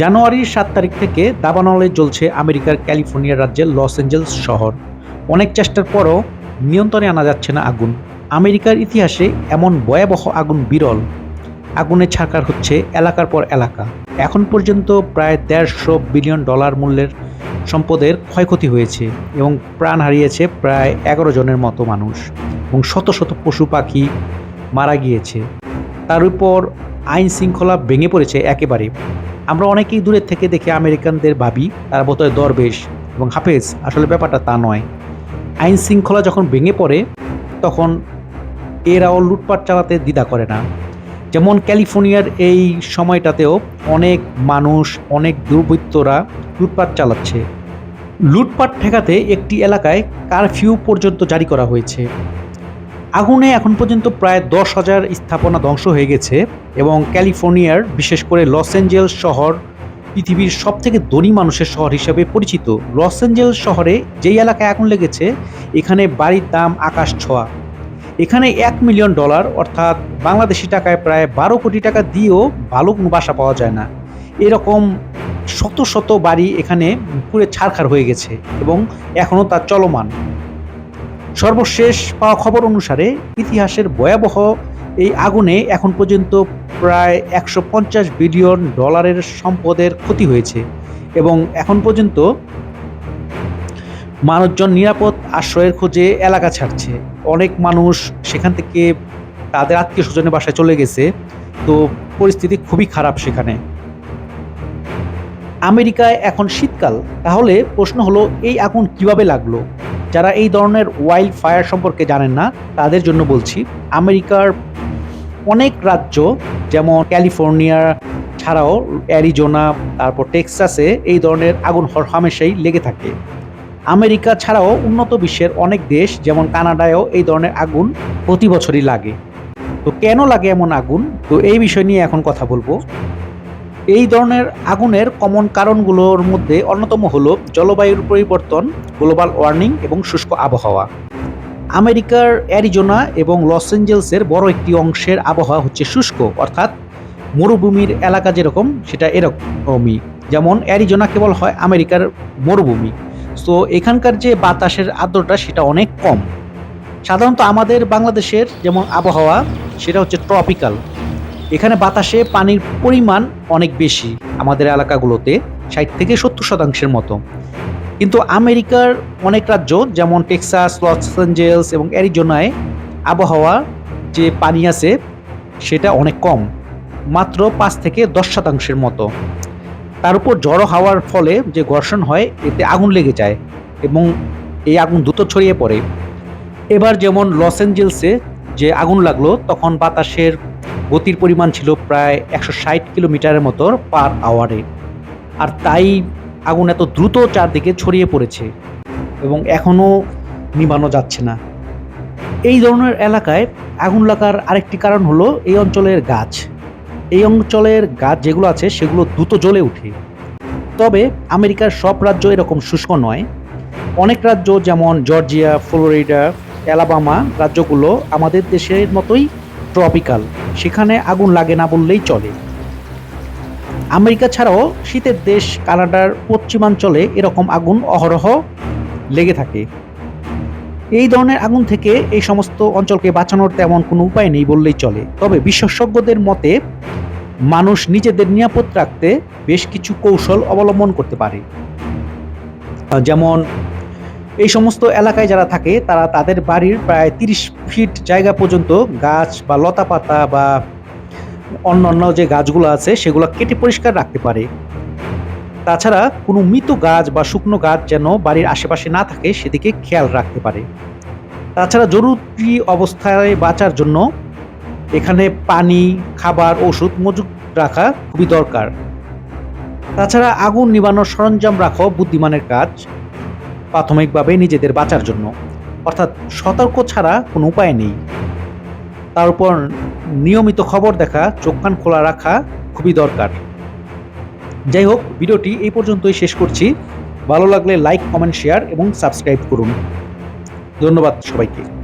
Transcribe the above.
জানুয়ারির সাত তারিখ থেকে দাবানলে জ্বলছে আমেরিকার ক্যালিফোর্নিয়া রাজ্যের লস অ্যাঞ্জেলস শহর। অনেক চেষ্টার পরও নিয়ন্ত্রণে আনা যাচ্ছে না আগুন। আমেরিকার ইতিহাসে এমন ভয়াবহ আগুন বিরল। আগুনে ছাকার হচ্ছে এলাকার পর এলাকা। এখন পর্যন্ত প্রায় দেড়শো বিলিয়ন ডলার মূল্যের সম্পদের ক্ষয়ক্ষতি হয়েছে এবং প্রাণ হারিয়েছে প্রায় এগারো জনের মতো মানুষ এবং শত শত পশু পাখি মারা গিয়েছে। তার উপর আইন শৃঙ্খলা ভেঙে পড়েছে একেবারে। আমরা অনেকেই দূরের থেকে দেখে আমেরিকানদের ভাবি, তারা বোধহয় দরবেশ এবং হাফেজ। আসলে ব্যাপারটা তা নয়। আইন শৃঙ্খলা যখন ভেঙে পড়ে, তখন এরাও লুটপাট চালাতে দ্বিধা করে না। যেমন ক্যালিফোর্নিয়ার এই সময়টাতেও অনেক মানুষ, অনেক দুর্বৃত্তরা লুটপাট চালাচ্ছে। লুটপাট ঠেকাতে একটি এলাকায় কারফিউ পর্যন্ত জারি করা হয়েছে। আগুনে এখন পর্যন্ত প্রায় দশ হাজার স্থাপনা ধ্বংস হয়ে গেছে এবং ক্যালিফোর্নিয়ার, বিশেষ করে লস অ্যাঞ্জেলস শহর, পৃথিবীর সব থেকে ধনী মানুষের শহর হিসেবে পরিচিত। লস অ্যাঞ্জেলস শহরে যেই এলাকায় আগুন লেগেছে, এখানে বাড়ির দাম আকাশ ছোঁয়া। এখানে এক মিলিয়ন ডলার, অর্থাৎ বাংলাদেশি টাকায় প্রায় বারো কোটি টাকা দিয়েও ভালো কোনো বাসা পাওয়া যায় না। এরকম শত শত বাড়ি এখানে পুরো ছারখার হয়ে গেছে এবং এখনও তা চলমান। সর্বশেষ পাওয়া খবর অনুসারে ইতিহাসের ভয়াবহ এই আগুনে এখন পর্যন্ত প্রায় একশো পঞ্চাশ বিলিয়ন ডলারের সম্পদের ক্ষতি হয়েছে এবং এখন পর্যন্ত মানুষজন নিরাপদ আশ্রয়ের খোঁজে এলাকা ছাড়ছে। অনেক মানুষ সেখান থেকে তাদের আত্মীয় স্বজনের বাসায় চলে গেছে। তো পরিস্থিতি খুবই খারাপ সেখানে। আমেরিকায় এখন শীতকাল। তাহলে প্রশ্ন হলো, এই আগুন কীভাবে লাগল? যারা এই ধরনের ওয়াইল্ড ফায়ার সম্পর্কে জানেন না, তাদের জন্য বলছি, আমেরিকার অনেক রাজ্য, যেমন ক্যালিফোর্নিয়া ছাড়াও অ্যারিজোনা, তারপর টেক্সাসে এই ধরনের আগুন হর- হামেশাই লেগে থাকে। আমেরিকা ছাড়াও উন্নত বিশ্বের অনেক দেশ, যেমন কানাডায়ও এই ধরনের আগুন প্রতি বছরই লাগে। তো কেন লাগে এমন আগুন? তো এই বিষয় নিয়ে এখন কথা বলব। এই ধরনের আগুনের কমন কারণগুলোর মধ্যে অন্যতম হল জলবায়ুর পরিবর্তন, গ্লোবাল ওয়ার্মিং এবং শুষ্ক আবহাওয়া। আমেরিকার অ্যারিজোনা এবং লস অ্যাঞ্জেলসের বড় একটি অংশের আবহাওয়া হচ্ছে শুষ্ক, অর্থাৎ মরুভূমির এলাকা যেরকম, সেটা এরকমই। যেমন অ্যারিজোনা কেবল হয় আমেরিকার মরুভূমি। সো এখানকার যে বাতাসের আর্দ্রতা, সেটা অনেক কম। সাধারণত আমাদের বাংলাদেশের যেমন আবহাওয়া, সেটা হচ্ছে ট্রপিক্যাল এখানে বাতাসে পানির পরিমাণ অনেক বেশি। আমাদের এলাকাগুলোতে ষাট থেকে সত্তর শতাংশের মতো। কিন্তু আমেরিকার অনেক রাজ্য, যেমন টেক্সাস, লস অ্যাঞ্জেলস এবং অ্যারিজোনায় আবহাওয়া যে পানি আছে, সেটা অনেক কম, মাত্র পাঁচ থেকে দশ শতাংশের মতো। তার উপর জড়ো হওয়ার ফলে যে ঘর্ষণ হয়, এতে আগুন লেগে যায় এবং এই আগুন দ্রুত ছড়িয়ে পড়ে। এবার যেমন লস অ্যাঞ্জেলসে যে আগুন লাগল, তখন বাতাসের গতির পরিমাণ ছিল প্রায় একশো ষাট কিলোমিটারের মতো পার আওয়ারে। আর তাই আগুন এত দ্রুত চারদিকে ছড়িয়ে পড়েছে এবং এখনও নিবানো যাচ্ছে না। এই ধরনের এলাকায় আগুন লাগার আরেকটি কারণ হলো এই অঞ্চলের গাছ। এই অঞ্চলের গাছ যেগুলো আছে সেগুলো দ্রুত জ্বলে ওঠে। তবে আমেরিকার সব রাজ্য এরকম শুষ্ক নয়। অনেক রাজ্য যেমন জর্জিয়া, ফ্লোরিডা, অ্যালাবামা রাজ্যগুলো আমাদের দেশের মতোই ট্রপিক্যাল, সেখানে আগুন লাগে না বললেই চলে। আমেরিকা ছাড়াও শীতের দেশ কানাডার পশ্চিমাঞ্চলে এরকম আগুন অহরহ লেগে থাকে। এই ধরনের আগুন থেকে এই সমস্ত অঞ্চলকে বাঁচানোর তেমন কোনো উপায় নেই বললেই চলে। তবে বিশেষজ্ঞদের মতে, মানুষ নিজেদের নিরাপদ রাখতে বেশ কিছু কৌশল অবলম্বন করতে পারে। যেমন এই সমস্ত এলাকায় যারা থাকে, তারা তাদের বাড়ির প্রায় তিরিশ ফিট জায়গা পর্যন্ত গাছ বা লতা পাতা বা অন্যান্য যে গাছগুলো আছে, সেগুলো কেটে পরিষ্কার রাখতে পারে। তাছাড়া কোনো মৃত গাছ বা শুকনো গাছ যেন বাড়ির আশেপাশে না থাকে, সেদিকে খেয়াল রাখতে পারে। তাছাড়া জরুরি অবস্থায় বাঁচার জন্য এখানে পানি, খাবার, ওষুধ মজুদ রাখা খুবই দরকার। তাছাড়া আগুন নিবানোর সরঞ্জাম রাখো বুদ্ধিমানের কাজ। প্রাথমিকভাবে নিজেদের বাঁচার জন্য। অর্থাৎ সতর্ক ছাড়া কোনো উপায় নেই। তার উপর নিয়মিত খবর দেখা, চোখ কান খোলা রাখা খুবই দরকার। যাই হোক, ভিডিওটি এই পর্যন্তই শেষ করছি। ভালো লাগলে লাইক, কমেন্ট, শেয়ার এবং সাবস্ক্রাইব করুন। ধন্যবাদ সবাইকে।